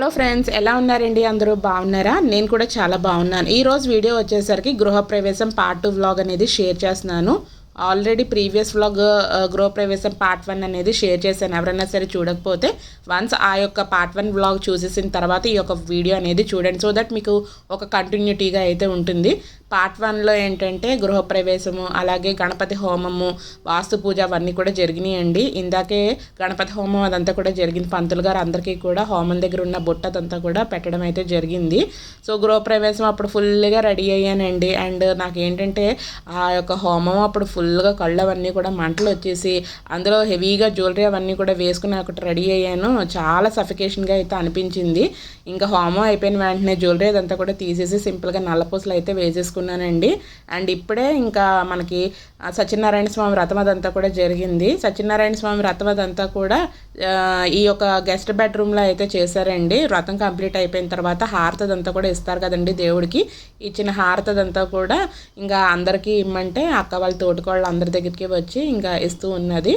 Hello friends ఎలా ఉన్నారండి? అందరూ బాగున్నారా? నేను కూడా చాలా బాగున్నాను. ఈరోజు వీడియో వచ్చేసరికి గృహప్రవేశం పార్ట్ టూ వ్లాగ్ అనేది షేర్ చేస్తున్నాను. ఆల్రెడీ ప్రీవియస్ వ్లాగ్ గృహప్రవేశం పార్ట్ వన్ అనేది షేర్ చేశాను. ఎవరైనా సరే చూడకపోతే వన్స్ ఆ యొక్క పార్ట్ వన్ వ్లాగ్ చూసేసిన తర్వాత ఈ యొక్క వీడియో అనేది చూడండి. సో దట్ మీకు ఒక కంటిన్యూటీగా అయితే ఉంటుంది. పార్ట్ వన్లో ఏంటంటే గృహప్రవేశము అలాగే గణపతి హోమము వాస్తు పూజ అవన్నీ కూడా జరిగినాయండి. ఇందాకే గణపతి హోమం అదంతా కూడా జరిగింది. పంతులు గారు అందరికీ కూడా హోమం దగ్గర ఉన్న బుట్ట అదంతా కూడా పెట్టడం అయితే జరిగింది. సో గృహప్రవేశం అప్పుడు ఫుల్గా రెడీ అయ్యానండి. అండ్ నాకు ఏంటంటే ఆ యొక్క హోమం అప్పుడు ఫుల్గా కళ్ళు అవన్నీ కూడా మంటలు వచ్చేసి అందులో హెవీగా జ్యువెలరీ అవన్నీ కూడా వేసుకుని ఒకటి రెడీ అయ్యాను. చాలా సఫికేషన్గా అయితే అనిపించింది. ఇంకా హోమం అయిపోయిన వెంటనే జ్యువెలరీ అదంతా కూడా తీసేసి సింపుల్గా నల్లపూసలు అయితే వేసేసుకున్నానండి అండ్ ఇప్పుడే ఇంకా మనకి సత్యనారాయణ స్వామి వ్రతం అదంతా కూడా జరిగింది. సత్యనారాయణ స్వామి వ్రతం అదంతా కూడా ఈ యొక్క గెస్ట్ బెడ్రూమ్లో అయితే చేశారండి. వ్రతం కంప్లీట్ అయిపోయిన తర్వాత హారతి అదంతా కూడా ఇస్తారు కదండి దేవుడికి. ఇచ్చిన హారతి అదంతా కూడా ఇంకా అందరికీ ఇమ్మంటే అక్క వాళ్ళ తోటికోళ్ళు అందరి దగ్గరికి వచ్చి ఇంకా ఇస్తూ ఉన్నది.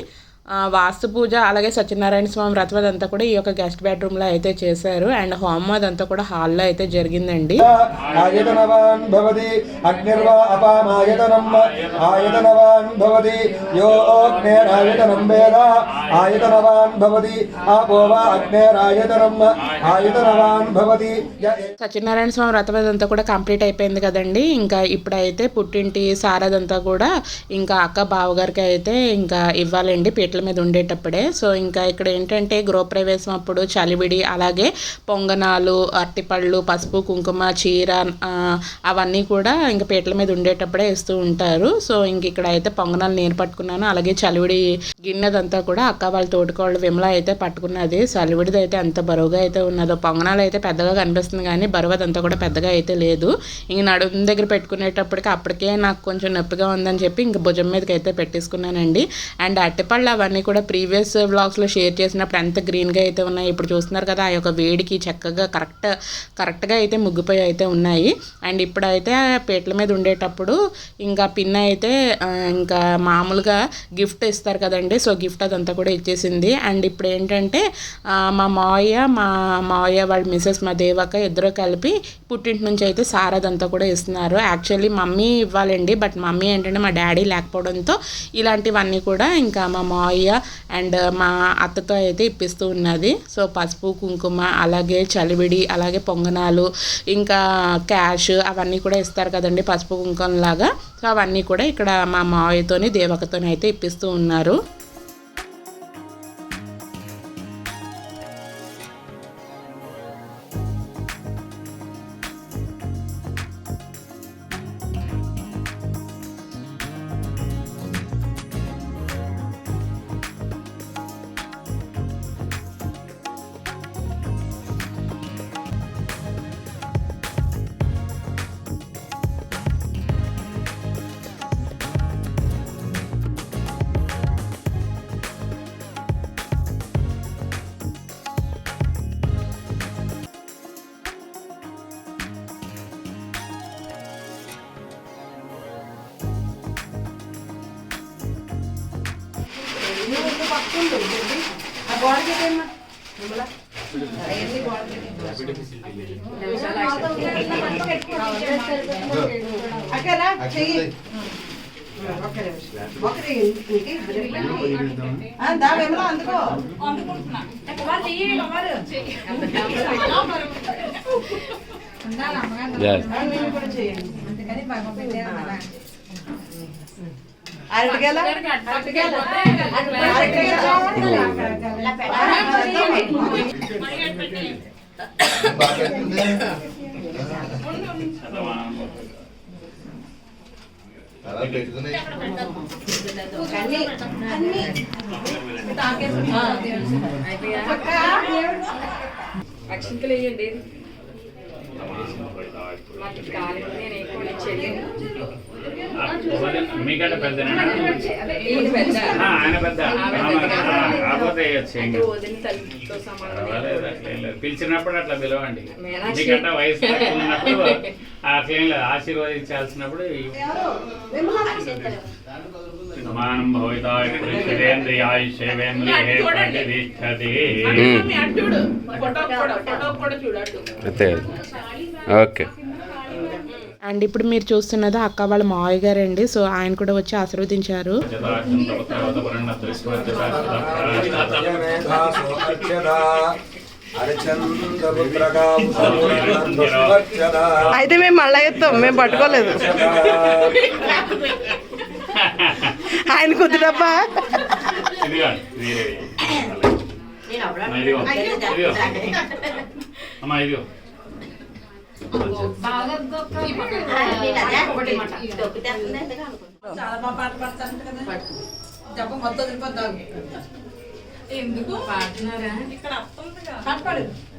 వాస్తు పూజ అలాగే సత్యనారాయణ స్వామి వ్రతం అదంతా కూడా ఈ యొక్క గెస్ట్ బెడ్రూమ్లో అయితే చేశారు. అండ్ హోమం అదంతా కూడా హాల్లో అయితే జరిగిందండి. ఆయతనవాన్ భవతి అగ్నిర్వా అపామాయతనం ఆయతనవాన్ భవతి యో అగ్నేరాయతనం వేద. ఆయతనవాన్ భవతి ఆపో వా అగ్నేరాయతనం ఆయతనవాన్ భవతి య సత్యనారాయణ స్వామి వ్రతం అదంతా కూడా కంప్లీట్ అయిపోయింది కదండి. ఇంకా ఇప్పుడైతే పుట్టింటి సారదంతా కూడా ఇంకా అక్క బావగారికి అయితే ఇంకా ఇవ్వాలండి పీటల మీద ఉండేటప్పుడే. సో ఇంకా ఇక్కడ ఏంటంటే గృహప్రవేశం అప్పుడు చలివిడి అలాగే పొంగనాలు అరటిపళ్ళు పసుపు కుంకుమ చీర అవన్నీ కూడా ఇంకా పీటల మీద ఉండేటప్పుడే ఇస్తూ ఉంటారు. సో ఇంక ఇక్కడ అయితే పొంగనాలు నేను పట్టుకున్నాను. అలాగే చలివిడి గిన్నెదంతా కూడా అక్క వాళ్ళ తోటికోళ్ళ విమల అయితే పట్టుకున్నది. చలివిడిది అయితే ఎంత బరువుగా అయితే ఉన్నదో. పొంగనాలు అయితే పెద్దగా కనిపిస్తుంది కానీ బరువు అదంతా కూడా పెద్దగా అయితే లేదు. ఇంక నడుము దగ్గర పెట్టుకునేటప్పటికి అప్పటికే నాకు కొంచెం నొప్పిగా ఉందని చెప్పి ఇంక భుజం మీదకి అయితే పెట్టేసుకున్నానండి. అండ్ అట్టిపళ్ళు అవన్నీ కూడా ప్రీవియస్ వ్లాగ్స్లో షేర్ చేసినప్పుడు ఎంత గ్రీన్గా అయితే ఉన్నాయి ఇప్పుడు చూస్తున్నారు కదా ఆ యొక్క వేడికి చక్కగా కరెక్ట్ కరెక్ట్గా అయితే ముగ్గిపోయి అయితే ఉన్నాయి. అండ్ ఇప్పుడైతే పీటల మీద ఉండేటప్పుడు ఇంకా పిన్ అయితే ఇంకా మామూలుగా గిఫ్ట్ ఇస్తారు కదండి సో గిఫ్ట్ అదంతా కూడా ఇచ్చేసింది. అండ్ ఇప్పుడు ఏంటంటే మా మావయ్య మా మావయ్య వాళ్ళ మిసెస్ మా దేవక్క ఇద్దరు కలిపి పుట్టింటి నుంచి అయితే సార్ అదంతా కూడా ఇస్తున్నారు. యాక్చువల్లీ మమ్మీ ఇవ్వాలండి బట్ మమ్మీ ఏంటంటే మా డాడీ లేకపోవడంతో ఇలాంటివన్నీ కూడా ఇంకా మా మావయ్య అండ్ uh, మా అత్తతో అయితే ఇప్పిస్తూ ఉన్నది. సో పసుపు కుంకుమ అలాగే చలివిడి అలాగే పొంగనాలు ఇంకా క్యాష్ అవన్నీ కూడా ఇస్తారు కదండి పసుపు కుంకుమ లాగా సో అవన్నీ కూడా ఇక్కడ మా మావయ్యతోని దేవకతోని అయితే ఇప్పిస్తూ ఉన్నారు. అక్కరా? చెయ్యి. ఒక్క నిమిషం. ఒకరి ఇంటికి ఇద్దరు ఆ, దా విమలా అందుకో. ఆ, అక్షింతలు వేయండి నేను ఎక్కువ చెయ్యను మీకంటే పెద్ద. ఆయన పెద్ద. ఆ, కాకపోతే. పిలిచినప్పుడు అట్లా పిలవండి. ఎందుకంటే వయసు ఉన్నప్పుడు అట్లేం లేదు. ఆశీర్వదించాల్సినప్పుడు సమానం భవితాయ పురుషేంద్రియాయ శైవేంద్రియే ప్రతిష్టతి ఓకే. అండ్ ఇప్పుడు మీరు చూస్తున్నది అక్క వాళ్ళ మావయ్య గారండి. సో ఆయన కూడా వచ్చి ఆశీర్వదించారు. అయితే మేము మళ్ళా ఎత్తాం మేము పట్టుకోలేదు. ఆయన కుదిరబ్బా అమ్మా ఇదిగో. చాలా బాగా పాట పాడతాను కదా చెప్ప మొత్తం వదిలిపోతాం ఎందుకు పాడుతున్నారా పాడు ఆడు మీరు పాడండి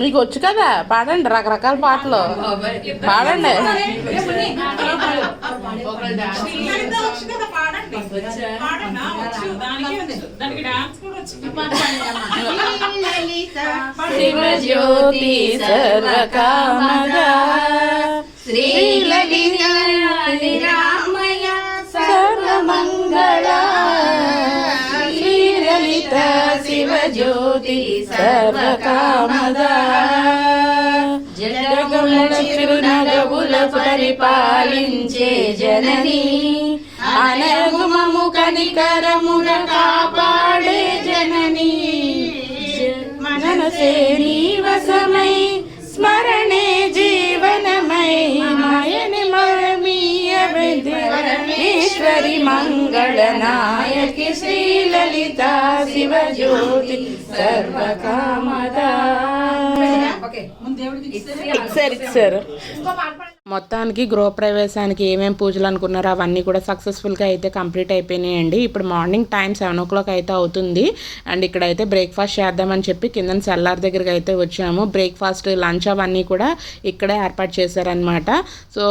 మీకు వచ్చు కదా పాడండి. రకరకాల పాటలు. పాడండి. శివజ్యోతి సర్వకామదా శ్రీలలిత సర్వమంగళ. శ్రీలలిత జ్యోతి సర్వకామద. జగముల పరిపాలించే జనని. అనగుమము కనికరముల కాపాడే జనని. మనసే నీవసమై స్మరణే జీవనమై మాయని మరమీయ మరమీయశ్వరి మంగళ నాయకి శ్రీలలిత శివజ్యోతి సర్వకామదా. సరే సార్ మొత్తానికి గృహప్రవేశానికి ఏమేమి పూజలు అనుకున్నారో అవన్నీ కూడా సక్సెస్ఫుల్గా అయితే కంప్లీట్ అయిపోయినాయండి. ఇప్పుడు morning time seven o'clock అయితే అవుతుంది. అండ్ ఇక్కడైతే బ్రేక్ఫాస్ట్ చేద్దామని చెప్పి కింద సెల్లార్ దగ్గరికి అయితే వచ్చాము. బ్రేక్ఫాస్ట్ లంచ్ అవన్నీ కూడా ఇక్కడే ఏర్పాటు చేశారనమాట సో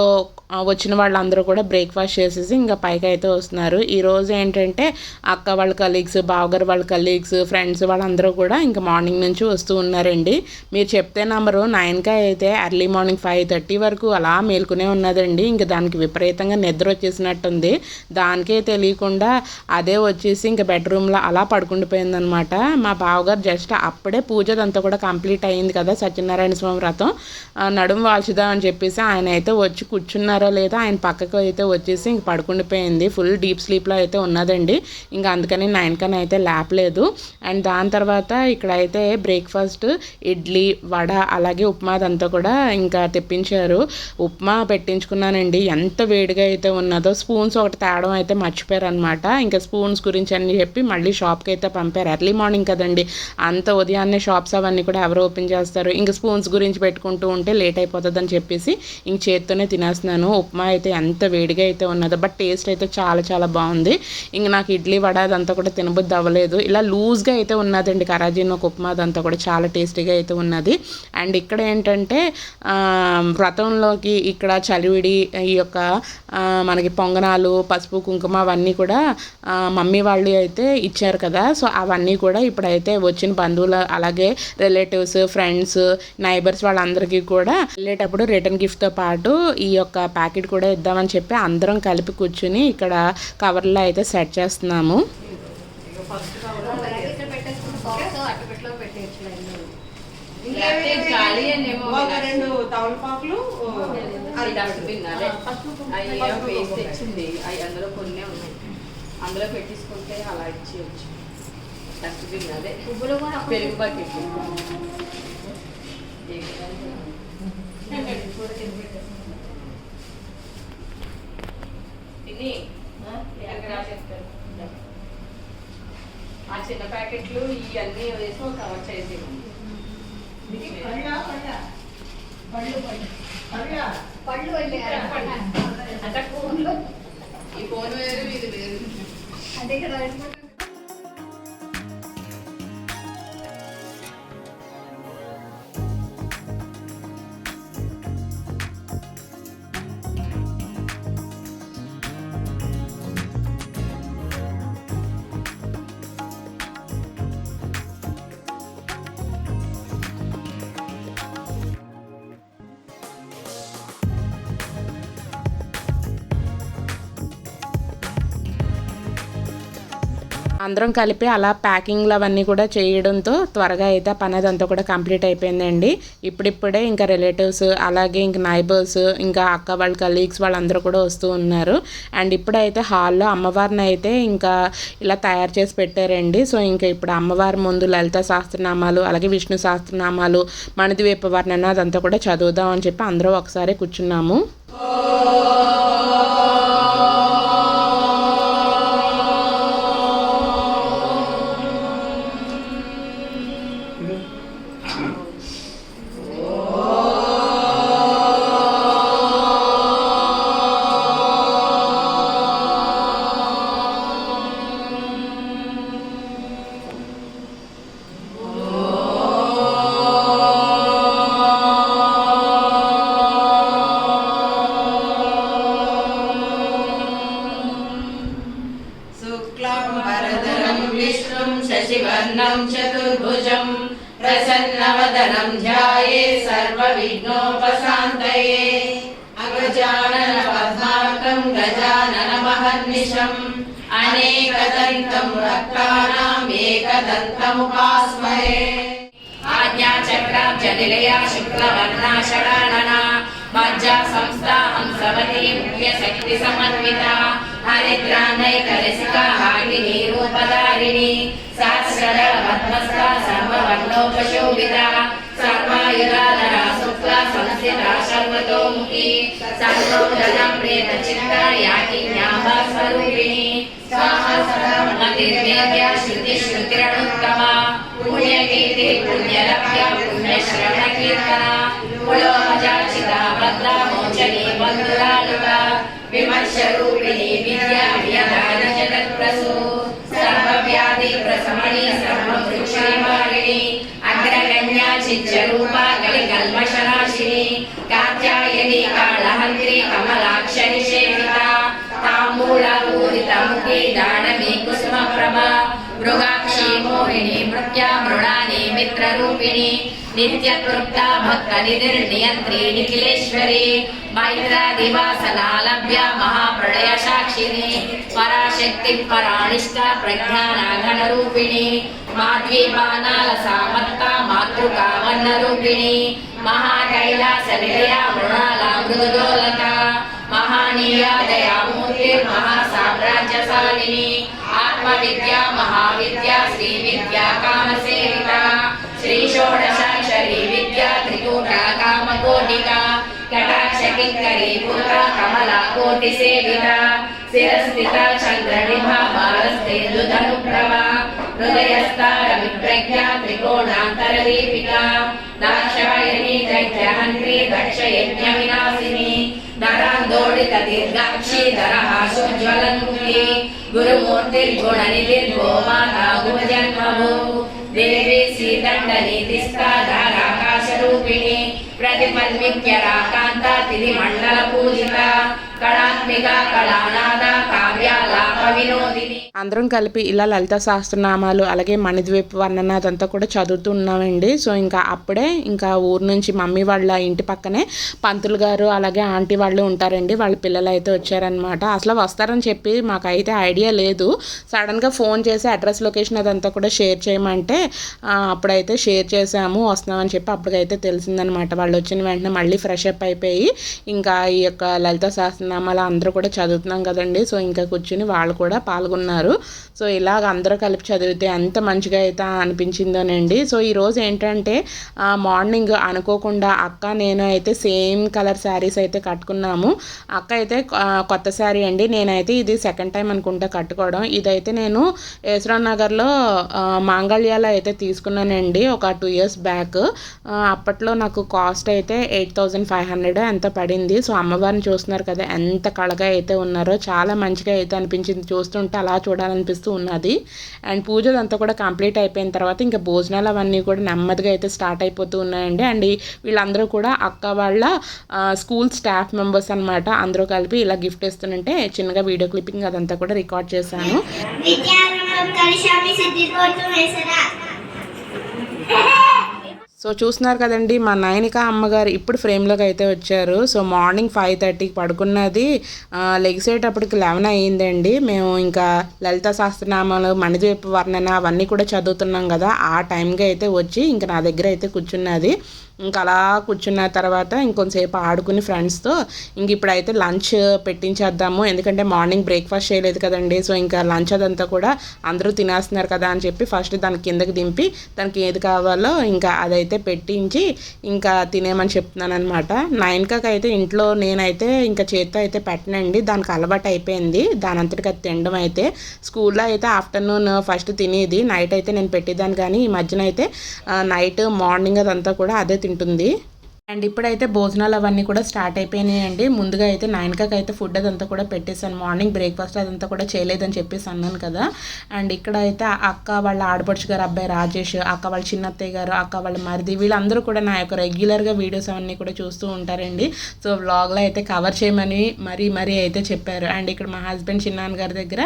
వచ్చిన వాళ్ళందరూ కూడా బ్రేక్ఫాస్ట్ చేసేసి ఇంకా పైకి అయితే వస్తున్నారు. ఈ రోజు ఏంటంటే అక్క వాళ్ళ కలీగ్స్ బావగారు వాళ్ళ కలీగ్స్ ఫ్రెండ్స్ వాళ్ళందరూ కూడా ఇంకా మార్నింగ్ నుంచి వస్తూ ఉన్నారండి. మీరు చెప్తే నంబరు నైన్కి అయితే ఎర్లీ మార్నింగ్ ఫైవ్ థర్టీ వరకు అలా మేల్కొనే ఉన్నదండి. ఇంకా దానికి విపరీతంగా నిద్ర వచ్చేసినట్టుంది. దానికే తెలియకుండా అదే వచ్చేసి ఇంకా బెడ్రూమ్లో అలా పడుకుండిపోయిందనమాట మా బావగారు జస్ట్ అప్పుడే పూజదంతా కూడా కంప్లీట్ అయింది కదా సత్యనారాయణ స్వామి వ్రతం. నడుం నడుము అని చెప్పేసి ఆయన అయితే వచ్చి కూర్చున్నారో లేదో ఆయన పక్కకు అయితే వచ్చేసి ఇంక పడుకుండిపోయింది ఫుల్ డీప్ స్లీప్లో అయితే ఉన్నదండి. ఇంకా అందుకని నైన్ కన్నా అయితే లేపలేదు. అండ్ దాని తర్వాత ఇక్కడ అయితే బ్రేక్ఫాస్ట్ ఇడ్లీ వడ అలాగే ఉప్మా అదంతా కూడా ఇంకా తెప్పించారు. ఉప్మా పెట్టించుకున్నానండి. ఎంత వేడిగా అయితే ఉన్నదో స్పూన్స్ ఒకటి తేడం అయితే మర్చిపోయారు అనమాట ఇంకా స్పూన్స్ గురించి అని చెప్పి మళ్ళీ షాప్కి అయితే పంపారు. ఎర్లీ మార్నింగ్ కదండి అంత ఉదయాన్నే షాప్స్ అవన్నీ కూడా ఎవరు ఓపెన్ చేస్తారు. ఇంకా స్పూన్స్ గురించి పెట్టుకుంటూ ఉంటే లేట్ అయిపోతుందని చెప్పేసి ఇంక చేత్తోనే తినేస్తున్నాను. ఉప్మా అయితే ఎంత వేడిగా అయితే ఉన్నదో బట్ టేస్ట్ అయితే చాలా చాలా బాగుంది. ఇంక నాకు ఇడ్లీ వడ అదంతా కూడా తినబుద్ధి అవ్వలేదు. ఇలా లూజ్గా అయితే ఉన్నదండి కరాజీన్ ఒక ఉప్మా అదంతా కూడా చాలా టేస్టీగా అయితే ఉన్నది. అండ్ ఇక్కడ ఏంటంటే వ్రతంలోకి ఇక్కడ చలివిడి ఈ యొక్క మనకి పొంగనాలు పసుపు కుంకుమ అవన్నీ కూడా మమ్మీ వాళ్ళు అయితే ఇచ్చారు కదా. సో అవన్నీ కూడా ఇప్పుడైతే వచ్చిన బంధువులు అలాగే రిలేటివ్స్ ఫ్రెండ్స్ నైబర్స్ వాళ్ళందరికీ కూడా వెళ్ళేటప్పుడు రిటర్న్ గిఫ్ట్తో పాటు ఈ యొక్క ప్యాకెట్ కూడా ఇద్దామని చెప్పి అందరం కలిపి కూర్చుని ఇక్కడ కవర్లో అయితే సెట్ చేస్తున్నాము. ఖాళీ ఒక రెండు తమలపాకులు తెచ్చింది. అవి అందులో కొన్ని ఉన్నాయి. అందులో పెట్టించుకుంటే అలా ఇచ్చేయచ్చు డస్ట్బిన్ అదే పెరుగు బకెట్ తిని ఆ చిన్న ప్యాకెట్లు ఇవన్నీ వేసి ఒక కవర్ చేసి అంటే ఫోన్లో. ఈ ఫోన్ వేరు ఇది వేరు. అందరం కలిపి అలా ప్యాకింగ్లు అవన్నీ కూడా చేయడంతో త్వరగా అయితే పని పని అదంతా కూడా కంప్లీట్ అయిపోయిందండి. ఇప్పుడిప్పుడే ఇంకా రిలేటివ్స్ అలాగే ఇంకా నైబర్స్ ఇంకా అక్క వాళ్ళ కలీగ్స్ వాళ్ళందరూ కూడా వస్తూ ఉన్నారు. అండ్ ఇప్పుడైతే హాల్లో అమ్మవారిని అయితే ఇంకా ఇలా తయారు చేసి పెట్టారండి. సో ఇంకా ఇప్పుడు అమ్మవారి ముందు లలిత సహస్రనామాలు అలాగే విష్ణు సహస్రనామాలు మణిద్వీప వర్ణన అదంతా కూడా చదువుదాం అని చెప్పి అందరూ ఒకసారి కూర్చున్నాము. गजाननमहर्निशम् अनेकदन्तं भक्तानाम् एकदन्तमुपास्महे आज्ञाचक्राब्जनिलया शुक्लवर्णा षडानना मज्जा संस्था हंसवती मुख्यशक्तिसमन्विता हरिद्रानैकरसिका हागिनी रूपधारिणी सहस्रर पद्मस्था सर्ववर्णोपशोभिता सर्वायुराधरा शुक्ला संस्थिता सर्वतोमुखी सर्वोदनं प्रेतचित्ता याकिन्याः स्वरूपिणी स्वाहा सदा मतिर्वेद्या श्रुतिश्रुतिरनुत्तमा पुण्यकीर्ति पुण्यलभ्या पुण्यश्रवणकीर्तना कुलोमजाचिता भद्रा मोचनी बन्धुरालुका विमर्शरूपिणी विद्या व्यधान जगत्प्रसू सर्वव्याधि प्रशमनी सर्ववृक्षनिवारिणी अग्रगण्या चिज्जरूपा कलिकल्मषनाशिनी कात्यायनी कालहन्त्री कमलाक्षरि सेविता ताम्बूलपूरितमुखी दानवी कुसुमप्रभा మృగాక్షి మోహిని మృత్యా మృణాని మిత్రరూపిణి నిత్యతృప్తా భక్త నిధిర్నియంత్రి నిఖిలేశ్వరి మైత్రాదివాసనా లభ్య మహాప్రళయ సాక్షిని పరాశక్తి పరాణిష్ట ప్రజ్ఞానాగణ రూపిణి మాధ్వీపానాలస మత్త మాతృకావన్న రూపిణి మహాకైలాస నిలయ మృణాల మృదుదోలత మహానీయాదయా మూర్తి మహాసామ్రాజ్యశాలిని ఆత్మవిద్య మహావిద్య శ్రీ విద్య కామసేవిత శ్రీ షోడశాక్షరీ విద్య త్రికూట కామకోటిక కటాక్షకింకరీ పుట కమలా కోటి సేవిత శిరస్థిత చంద్రనిభ మాలస్తేందుధనుప్రభా హృదయస్థార విప్రజ్ఞ త్రికోణాంతర దాక్షాయణీ దక్ష యజ్ఞ వినాశ गुणजन्मभू देवी श्रीदण्डनीतिस्था धाराकाशरूपिणी प्रतिपल्मिक्यराकान्ता तिथिमण्डलपूजिता कणात्मिका कलानादा काव्यालाप विनोदिनी అందరం కలిపి ఇలా లలిత సహస్రనామాలు అలాగే మణిద్వీప వర్ణన అదంతా కూడా చదువుతున్నామండి సో ఇంకా అప్పుడే ఇంకా ఊరు నుంచి మమ్మీ వాళ్ళ ఇంటి పక్కనే పంతులు గారు అలాగే ఆంటీ వాళ్ళు ఉంటారండి. వాళ్ళ పిల్లలు అయితే వచ్చారనమాట అసలు వస్తారని చెప్పి మాకైతే ఐడియా లేదు. సడన్గా ఫోన్ చేసి అడ్రస్ లొకేషన్ అదంతా కూడా షేర్ చేయమంటే అప్పుడైతే షేర్ చేసాము వస్తున్నామని చెప్పి అప్పటికైతే తెలిసిందనమాట వాళ్ళు వచ్చిన వెంటనే మళ్ళీ ఫ్రెష్ అప్ అయిపోయి ఇంకా ఈ యొక్క లలిత సహస్రనామాలు అందరూ కూడా చదువుతున్నాం కదండి. సో ఇంకా కూర్చుని వాళ్ళు కూడా పాల్గొన్నారు. సో ఇలాగ అందరూ కలిపి చదివితే ఎంత మంచిగా అయితే అనిపించిందోనండి. సో ఈరోజు ఏంటంటే మార్నింగ్ అనుకోకుండా అక్క నేను అయితే సేమ్ కలర్ శారీస్ అయితే కట్టుకున్నాము. అక్క అయితే కొత్త శారీ అండి. నేనైతే ఇది సెకండ్ టైం అనుకుంటా కట్టుకోవడం. ఇదైతే నేను యశ్వరావు నగర్లో మాంగళ్యాలు అయితే తీసుకున్నానండి ఒక టూ ఇయర్స్ బ్యాక్. అప్పట్లో నాకు కాస్ట్ అయితే ఎయిట్ థౌజండ్ ఫైవ్ హండ్రెడ్ ఎంత పడింది. సో అమ్మవారిని చూస్తున్నారు కదా ఎంత కళగా అయితే ఉన్నారో చాలా మంచిగా అయితే అనిపించింది. చూస్తుంటే అలా చూడాలనిపిస్తూ ఉన్నది. అండ్ పూజలు అంతా కూడా కంప్లీట్ అయిపోయిన తర్వాత ఇంకా భోజనాలు అవన్నీ కూడా నెమ్మదిగా అయితే స్టార్ట్ అయిపోతూ ఉన్నాయండి. అండ్ వీళ్ళందరూ కూడా అక్క వాళ్ళ స్కూల్ స్టాఫ్ మెంబర్స్ అనమాట అందరూ కలిపి ఇలా గిఫ్ట్ ఇస్తుంటే చిన్నగా వీడియో క్లిప్పింగ్ అదంతా కూడా రికార్డ్ చేశాను. Hey! సో చూస్తున్నారు కదండి మా నయనిక అమ్మగారు ఇప్పుడు ఫ్రేమ్లోకి అయితే వచ్చారు. సో మార్నింగ్ ఫైవ్ థర్టీకి పడుకున్నది. లెగిసేటప్పటికి లెవెన్ అయ్యిందండి. మేము ఇంకా లలిత శాస్త్రనామాలు మణిద్వీప వర్ణన అవన్నీ కూడా చదువుతున్నాం కదా ఆ టైంకి అయితే వచ్చి ఇంకా నా దగ్గర అయితే కూర్చున్నది. ఇంకా అలా కూర్చున్న తర్వాత ఇంకొంతసేపు ఆడుకుని ఫ్రెండ్స్తో ఇంక ఇప్పుడైతే లంచ్ పెట్టించేద్దాము. ఎందుకంటే మార్నింగ్ బ్రేక్ఫాస్ట్ చేయలేదు కదండి. సో ఇంకా లంచ్ అదంతా కూడా అందరూ తినేస్తున్నారు కదా అని చెప్పి ఫస్ట్ దాని కిందకి దింపి దానికి ఏది కావాలో ఇంకా అదైతే పెట్టించి ఇంకా తినేమని చెప్తున్నాను అనమాట నైన్కాకి అయితే ఇంట్లో నేనైతే ఇంకా చేత్తో అయితే పెట్టనండి. దానికి అలవాటు అయిపోయింది. దాని అంతటికి అది తినడం అయితే స్కూల్లో అయితే ఆఫ్టర్నూన్ ఫస్ట్ తినేది. నైట్ అయితే నేను పెట్టేదాన్ని కానీ ఈ మధ్యన అయితే నైట్ మార్నింగ్ అదంతా కూడా అదే తింటుంది. అండ్ ఇప్పుడైతే భోజనాలు అవన్నీ కూడా స్టార్ట్ అయిపోయినాయండి. ముందుగా అయితే నైన్కాకి అయితే ఫుడ్ అదంతా కూడా పెట్టేశాను. మార్నింగ్ బ్రేక్ఫాస్ట్ అదంతా కూడా చేయలేదని చెప్పేసి అన్నాను కదా. అండ్ ఇక్కడ అయితే అక్క వాళ్ళ ఆడపడుచు గారు అబ్బాయి రాజేష్ అక్క వాళ్ళ చిన్నత్తయ్య గారు అక్క వాళ్ళ మరిది వీళ్ళందరూ కూడా నా యొక్క రెగ్యులర్గా వీడియోస్ అవన్నీ కూడా చూస్తూ ఉంటారండి. సో వ్లాగ్లో అయితే కవర్ చేయమని మరీ మరీ అయితే చెప్పారు. అండ్ ఇక్కడ మా హస్బెండ్ చిన్నాన్న గారి దగ్గర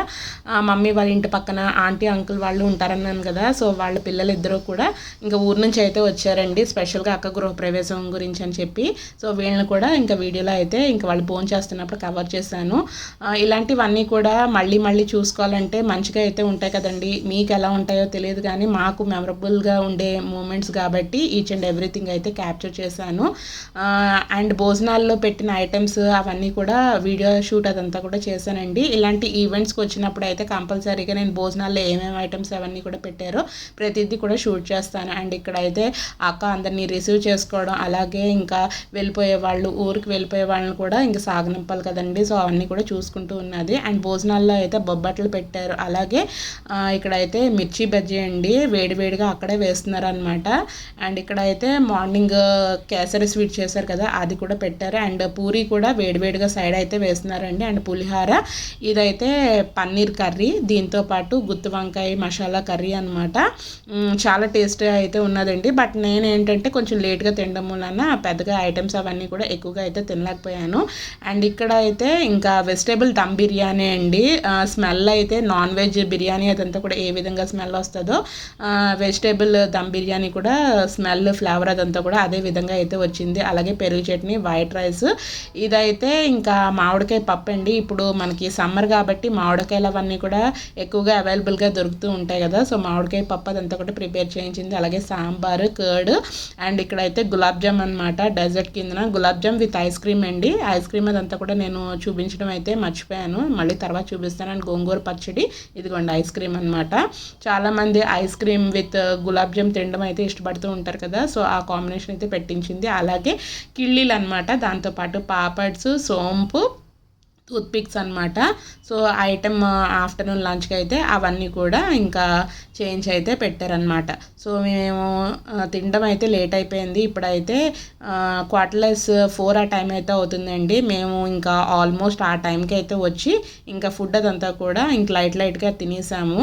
ఆ, మమ్మీ వాళ్ళ ఇంటి పక్కన ఆంటీ అంకుల్ వాళ్ళు ఉంటారన్నాను కదా. సో వాళ్ళ పిల్లలు ఇద్దరూ కూడా ఇంకా ఊరు నుంచి అయితే వచ్చారండి. స్పెషల్గా అక్క గృహప్రవేశం గురించి అని చెప్పి. సో వీళ్ళని కూడా ఇంకా వీడియోలో అయితే ఇంకా వాళ్ళు ఫోన్ చేస్తున్నప్పుడు కవర్ చేశాను. ఇలాంటివన్నీ కూడా మళ్ళీ మళ్ళీ చూసుకోవాలంటే మంచిగా అయితే ఉంటాయి కదండి. మీకు ఎలా ఉంటాయో తెలియదు కానీ మాకు మెమరబుల్గా ఉండే మూమెంట్స్ కాబట్టి ఈచ్ అండ్ ఎవ్రీథింగ్ అయితే క్యాప్చర్ చేశాను. అండ్ భోజనాల్లో పెట్టిన ఐటమ్స్ అవన్నీ కూడా వీడియో షూట్ అదంతా కూడా చేశానండి. ఇలాంటి ఈవెంట్స్కి వచ్చినప్పుడు అయితే కంపల్సరీగా నేను భోజనాల్లో ఏమేమి ఐటమ్స్ అవన్నీ కూడా పెట్టారో ప్రతిదీ కూడా షూట్ చేస్తాను. అండ్ ఇక్కడ అయితే అక్క అందరినీ రిసీవ్ చేసుకోవడం అలాగే ఇంకా వెళ్ళిపోయే వాళ్ళు ఊరికి వెళ్ళిపోయే వాళ్ళని కూడా ఇంకా సాగనింపాలి కదండి. సో అవన్నీ కూడా చూసుకుంటూ ఉన్నది. అండ్ భోజనాల్లో అయితే బొబ్బట్లు పెట్టారు. అలాగే ఇక్కడైతే మిర్చి బజ్జీ అండి. వేడివేడిగా అక్కడే వేస్తున్నారు అనమాట అండ్ ఇక్కడ అయితే మార్నింగ్ కేసరి స్వీట్ చేశారు కదా అది కూడా పెట్టారు. అండ్ పూరి కూడా వేడివేడిగా సైడ్ అయితే వేస్తున్నారండి. అండ్ పులిహార ఇదైతే పన్నీర్ కర్రీ. దీంతో పాటు గుత్తి వంకాయ మసాలా కర్రీ అనమాట చాలా టేస్ట్ అయితే ఉన్నదండి. బట్ నేను ఏంటంటే కొంచెం లేట్గా తినడం వలన పెద్దగా ఐటమ్స్ అవన్నీ కూడా ఎక్కువగా అయితే తినలేకపోయాను. అండ్ ఇక్కడ అయితే ఇంకా వెజిటేబుల్ దమ్ బిర్యానీ అండి. స్మెల్ అయితే నాన్ వెజ్ బిర్యానీ అదంతా కూడా ఏ విధంగా స్మెల్ వస్తుందో వెజిటేబుల్ దమ్ బిర్యానీ కూడా స్మెల్ ఫ్లేవర్ అదంతా కూడా అదే విధంగా అయితే వచ్చింది. అలాగే పెరుగు చట్నీ వైట్ రైస్. ఇదైతే ఇంకా మామిడికాయ పప్పు అండి. ఇప్పుడు మనకి సమ్మర్ కాబట్టి మామిడికాయలు అవన్నీ కూడా ఎక్కువగా అవైలబుల్గా దొరుకుతూ ఉంటాయి కదా. సో మామిడికాయ పప్పు అదంతా కూడా ప్రిపేర్ చేయించింది. అలాగే సాంబార్ కర్డ్. అండ్ ఇక్కడైతే గులాబ్ జామ్ అనమాట డెజర్ట్ కిందన gulab jam with ice cream అండి. ఐస్ క్రీమ్ అదంతా కూడా నేను చూపించడం అయితే మర్చిపోయాను. మళ్ళీ తర్వాత చూపిస్తాను. అండ్ గోంగూర పచ్చడి ఇదిగోండి ఐస్ క్రీమ్ అనమాట చాలామంది ice cream with gulab jam తినడం అయితే ఇష్టపడుతూ ఉంటారు కదా. సో ఆ కాంబినేషన్ అయితే పెట్టించింది. అలాగే కిళ్ళీలు అనమాట దాంతోపాటు పాపడ్స్ సోంపు టూత్ పిక్స్ అనమాట సో ఐటమ్ ఆఫ్టర్నూన్ లంచ్కి అయితే అవన్నీ కూడా ఇంకా చేంజ్ అయితే పెట్టారనమాట సో మేము తినడం అయితే లేట్ అయిపోయింది. ఇప్పుడైతే క్వార్టర్లెస్ ఫోర్ ఆ టైం అయితే అవుతుందండి. మేము ఇంకా ఆల్మోస్ట్ ఆ టైంకి అయితే వచ్చి ఇంకా ఫుడ్ అదంతా కూడా ఇంక లైట్ లైట్గా తినేసాము.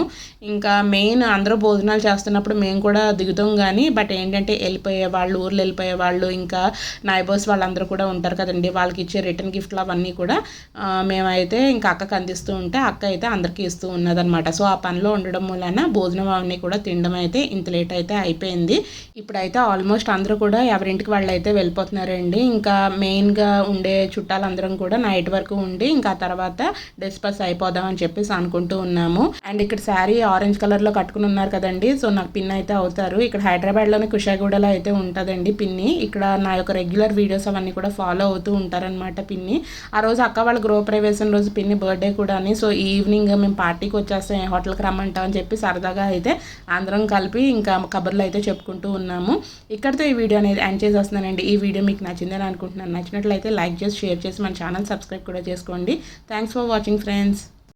ఇంకా మెయిన్ అందరూ భోజనాలు చేస్తున్నప్పుడు మేము కూడా దిగుతాం కానీ బట్ ఏంటంటే వెళ్ళిపోయే వాళ్ళు ఊర్లో వెళ్ళిపోయే వాళ్ళు ఇంకా నైబర్స్ వాళ్ళందరూ కూడా ఉంటారు కదండి. వాళ్ళకి ఇచ్చే రిటర్న్ గిఫ్ట్లు అవన్నీ కూడా మేమైతే ఇంకా అక్కకి అందిస్తూ ఉంటే అక్క అయితే అందరికీ ఇస్తూ ఉన్నదనమాట సో ఆ పనిలో ఉండడం వలన భోజనం అవన్నీ కూడా తినడం అయితే ఇంత లేట్ అయితే అయిపోయింది. ఇప్పుడైతే ఆల్మోస్ట్ అందరూ కూడా ఎవరింటికి వాళ్ళు అయితే వెళ్ళిపోతున్నారండి. ఇంకా మెయిన్గా ఉండే చుట్టాలందరం కూడా నైట్ వరకు ఉండి ఇంకా తర్వాత డిస్పస్ అయిపోదాం అని చెప్పేసి అనుకుంటూ ఉన్నాము. అండ్ ఇక్కడ శారీ ఆరెంజ్ కలర్లో కట్టుకుని ఉన్నారు కదండి. సో నాకు పిన్ అయితే అవుతారు. ఇక్కడ హైదరాబాద్లోని కుషాగూడలో అయితే ఉంటుందండి పిన్ని. ఇక్కడ నా యొక్క రెగ్యులర్ వీడియోస్ అవన్నీ కూడా ఫాలో అవుతూ ఉంటారనమాట పిన్ని. ఆ రోజు అక్క వాళ్ళ గృహప్రవేశం రోజు పిన్ని బర్త్డే కూడా అని. సో ఈవినింగ్ మేము పార్టీకి వచ్చేస్తాం ఏ హోటల్కి రమ్మంటాం అని చెప్పి సరదాగా అయితే అందరం కలిపి ఇంకా కబుర్లు అయితే చెప్పుకుంటూ ఉన్నాము. ఇక్కడితో ఈ వీడియో అనేది ఎండ్ చేసేస్తున్నానండి. ఈ వీడియో మీకు నచ్చిందని అనుకుంటున్నాను. నచ్చినట్లయితే లైక్ చేసి షేర్ చేసి మన ఛానల్ సబ్స్క్రైబ్ కూడా చేసుకోండి. Thanks for watching friends